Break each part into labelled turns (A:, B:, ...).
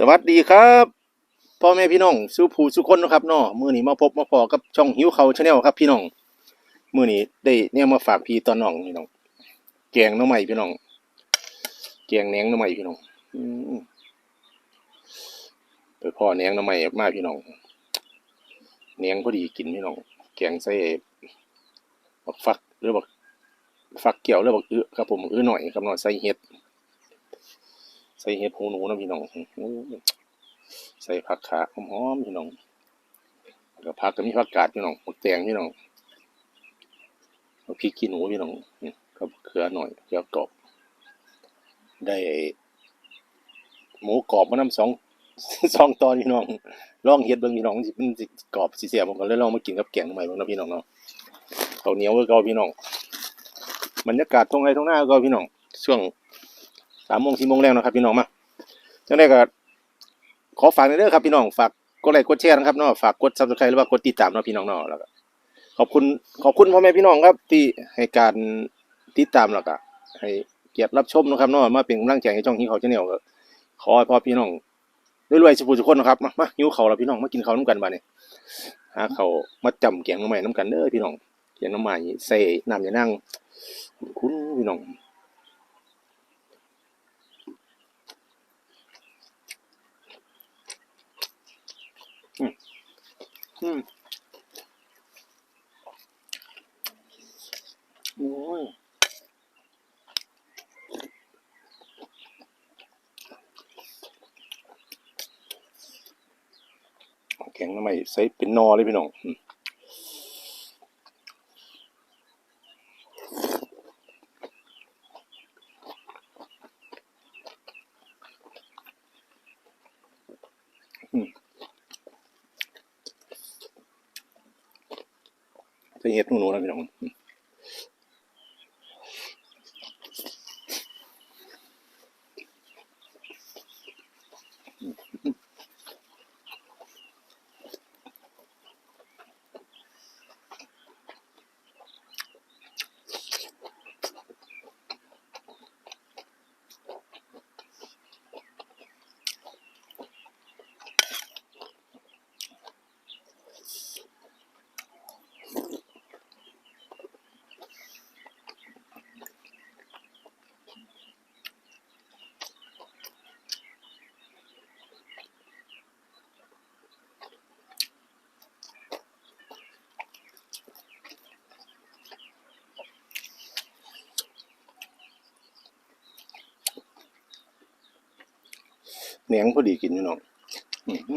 A: สวัสดีครับพ่อแม่พี่น้องสู้ผู้สุคนนะครับเนาะมื้อนี้มาพบมาพอกับช่องหิวเขาชาแนลครับ พี่น้องมื้อนี้ได้เนี่ยมาฝากพี่ตอนน้องพี่น้องแกงน้ำใหม่พี่น้องแกงแหนงน้ำใหม่พี่น้องอไปพ่อแหนงน้ำใหม่มากพี่น้องแหนงพอดีกินพี่น้องแกงใส่บักฟักหรือบักฟักเกี่ยวหรือบักอื้อครับผมอื้อหน่อยครับเนาะใส่เห็ด ใส่เห็ดหูหนูนะพี่น้องใส่ผักขาหอมๆพี่น้องแล้วก็ผักก็มีผักกาดพี่น้องผักแตงพี่น้องเอาพริกขี้หนูพี่น้องกับเขือหน่อยเขือกรอบได้หมูกรอบมาน้ำสองสองตอนพี่น้องลองเฮ็ดเบิ่งพี่น้องมันสิกรอบสิเสียผมก็เลยลองมากินกับแกงใหม่บิ่งนะพี่น้องเนาะข้าเหนียวคือเก่าพี่น้องบรรยากาศตรงไหนตรงหน้าก็พี่น้องช่วง สามโมงสี่โมงแรงนะครับพี่น้องมาจังได้ก็ขอฝากในอยเด้อครับพี่น้องฝากกดไลค์กดแชร์นะครับเนาะฝากกดซับสไครต์หรือว่ากดติดตามเนาะพี่น้องเนาะแล้วก็ขอบคุณขอบคุณพ่อแม่พี่น้องครับที่ให้การติดตามแล้วก็ให้เกียรติรับชมนะครับเนาะมาเป็นกำลังใจให้ช่องนี้เขาชาแนลก็ขอให้พ่อพี่น้องรวยๆสุขสุขคนนะครับมามาหิวข้าแล้วพี่น้องมากินเขาน้ำกันบัดนี้หาข้ามาจำแกงน้ำใหม่น้ำกันเด้อพี่น้องแกงน้ำใหม่ใส่น้ำยานั่งคุ้นพี่น้อง อืมโอ้ยแข็งทำไมใส่เป็นนอเลยพี่น้อง แหนงพอดีกินพี่น้องอืมอ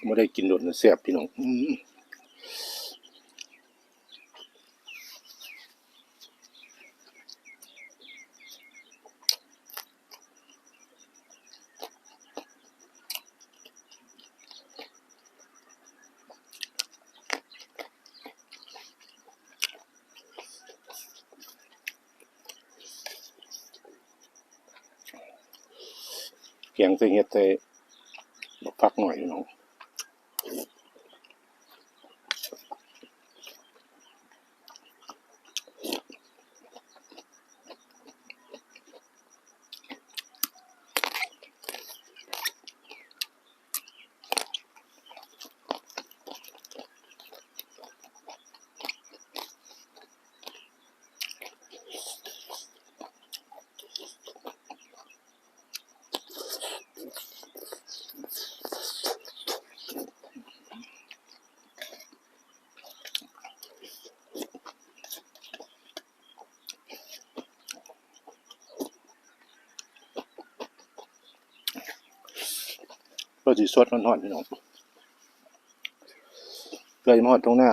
A: ืม ไม่ได้กินโดนเสียบพี่น้องอืมแกงใส่เห็ดใส่บักฟักหน่อยพี่น้อง ก็สิสดร้อนๆพี่น้องเลยมอดตรงหน้า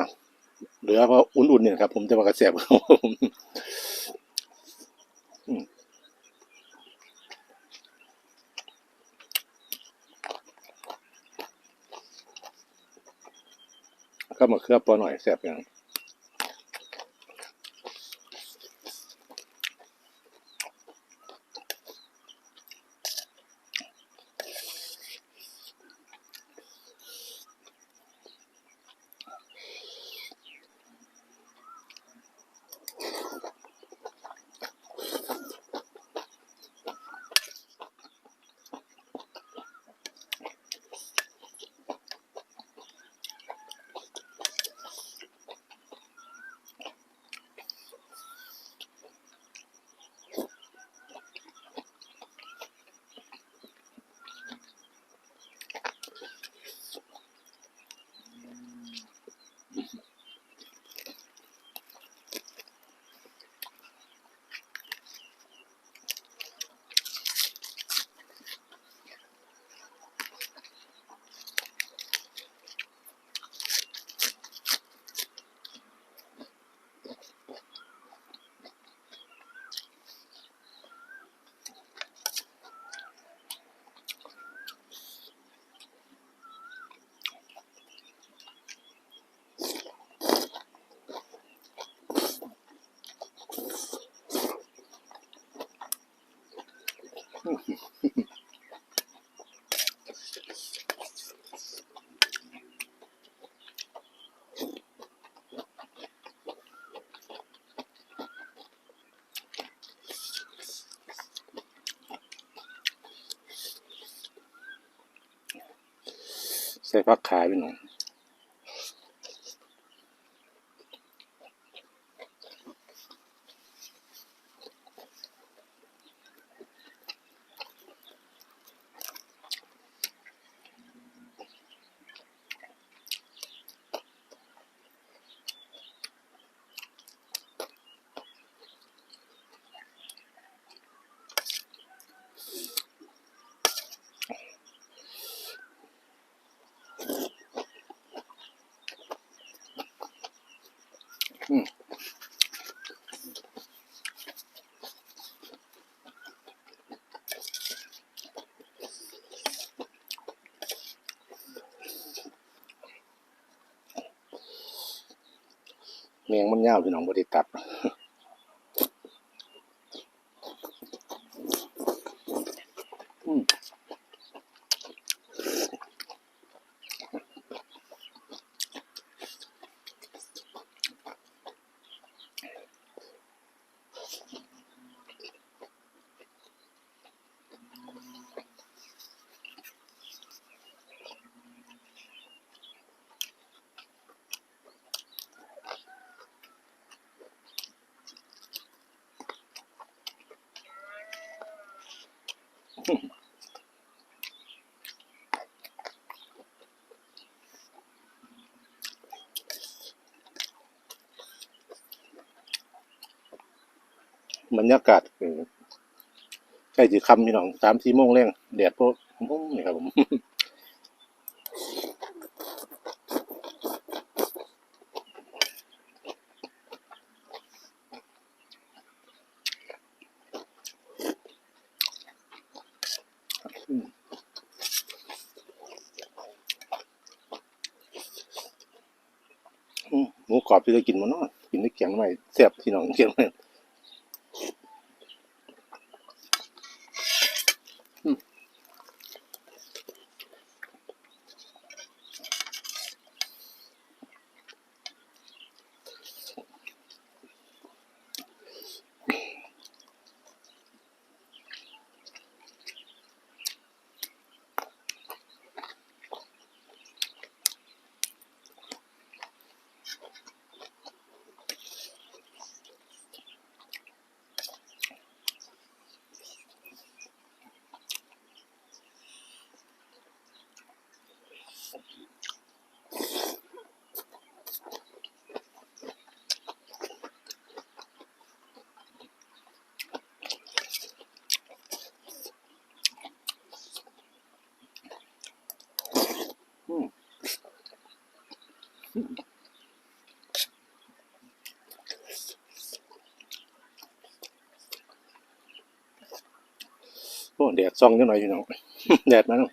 A: เหลือเพราะอุ่นๆเนี่ยครับ ผมจะว่ากระแสบครับผมก็มาเคลือบปอหน่อยแสบอย่าง พักขายไปหน่อ เมียงมันยาวพี่น้องบริตัดอืม บรรยากาศใกล้สิค่ำพี่น้องสามสี่โมงแรงแดดพวกนี่ครับผมหมูกรอบที่ได้กินมาเนาะกินได้แกงใหม่แซ่บพี่น้องเกียงใหม่อืม แดดซองนิดหน่อยอยู่น้องแดดมาน้อง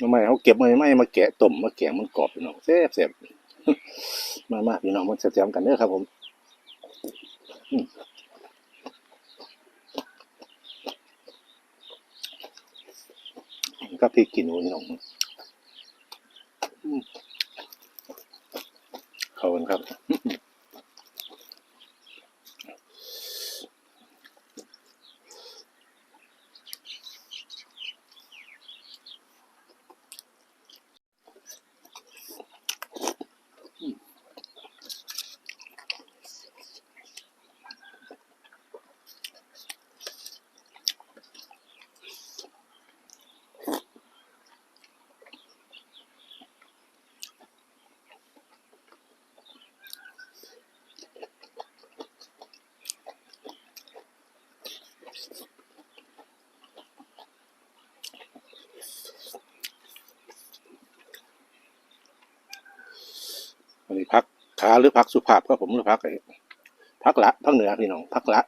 A: ทำไมเขาเก็บมาไม่มาแกะต้มมาแกะมันกรอบพี่น้องแซ่บแซ่บมามาพี่น้องมันแซ่บๆกันเด้อครับผมก็พริกกินหนูพี่น้องเข้ากันครับ อันนี้พัก ขาหรือพักสุภาพก็ผมหรือพักไอ้พักละพักเหนือพี่น้องพักละ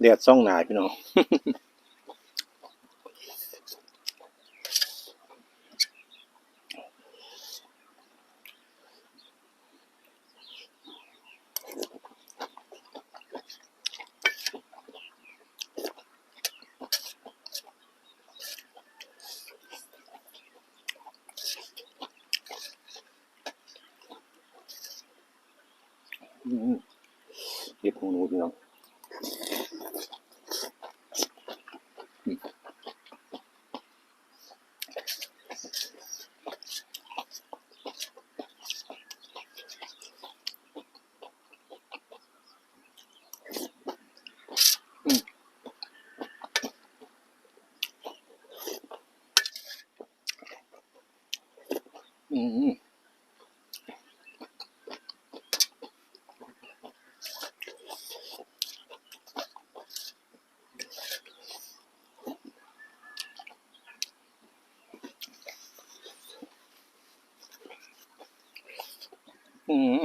A: แดดซ่องหนาพี่น้อง อืมเก็บหูหนูพี่น้อง อืม อืม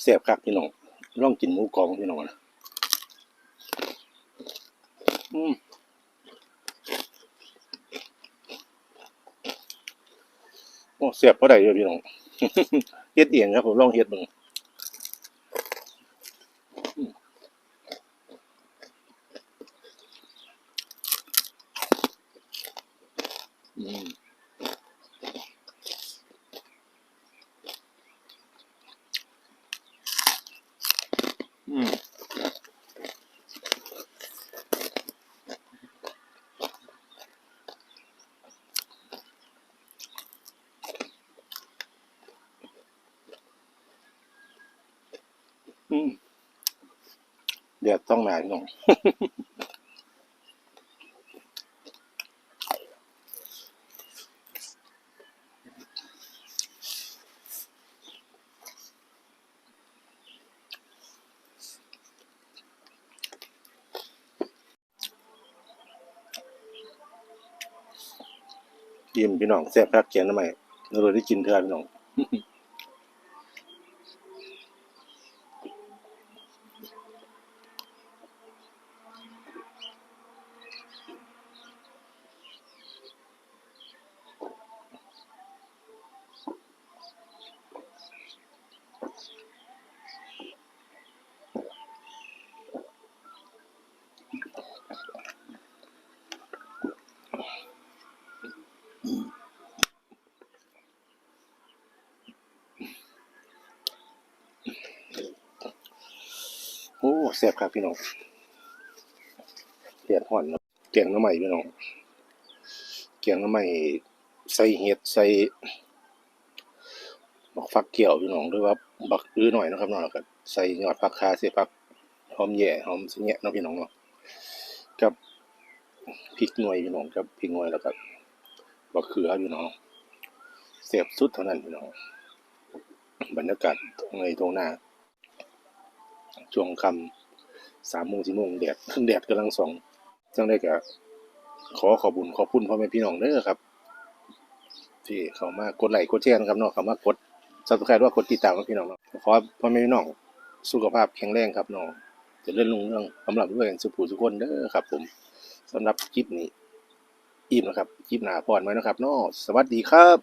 A: เสียบครับพี่น้องร่องกินหมูกรองพี่น้องนะอืมโอ้เสียบเพราะใดเยอะพี่น้องเฮ็ดเองครับผมลองเฮ็ดมึง อืมอืม เดี๋ยวต้องหนาพี่น้องยิ้มพี่น้องแซ่บคักแกงทำไมเราเลยได้กินเทื่อพี่น้อง อ้แซ่บครับพี่น้องเปียดห่อนเนาะแกงน้ำใหม่พี่น้องแกงน้ำใหม่ใส่เห็ดใส่บักฟักเกี่ยวพี่น้องหรือว่าบักอื้อหน่อยนะครับนาะแล้วก็ใส่ยอดผักคาใส่ผักหอมแย่หอมสะแงะเนาะพี่น้องเนาะกับพริกหน่วยพี่น้องกับพริกหน่วยแล้วก็บักเขือพี่น้องแซ่บสุดเท่านั้นพี่น้องบรรยากาศตรงในตรงหน้า ช่วงค่ำสามโมงสี่โมงแดดแดดกำลังส่องจังได้ก็ขอขอบุญขอบคุณพ่อแม่พี่น้องเด้อครับ ที่เขามากดไลค์กดแชร์นะครับเนาะเขามากดซับสไครต์ว่ากดติดตามพี่น้องเนาะขอพ่อแม่พี่น้องสุขภาพแข็งแรงครับเนาะเจะเลื่อนลงเรื่องสำหรับด้วยกันสุภูสุคนเด้อครับ ผมสำหรับคลิปนี้ อิ่มนะครับคลิปหน้าพอนไว้นะครับเนาะสวัสดีครับ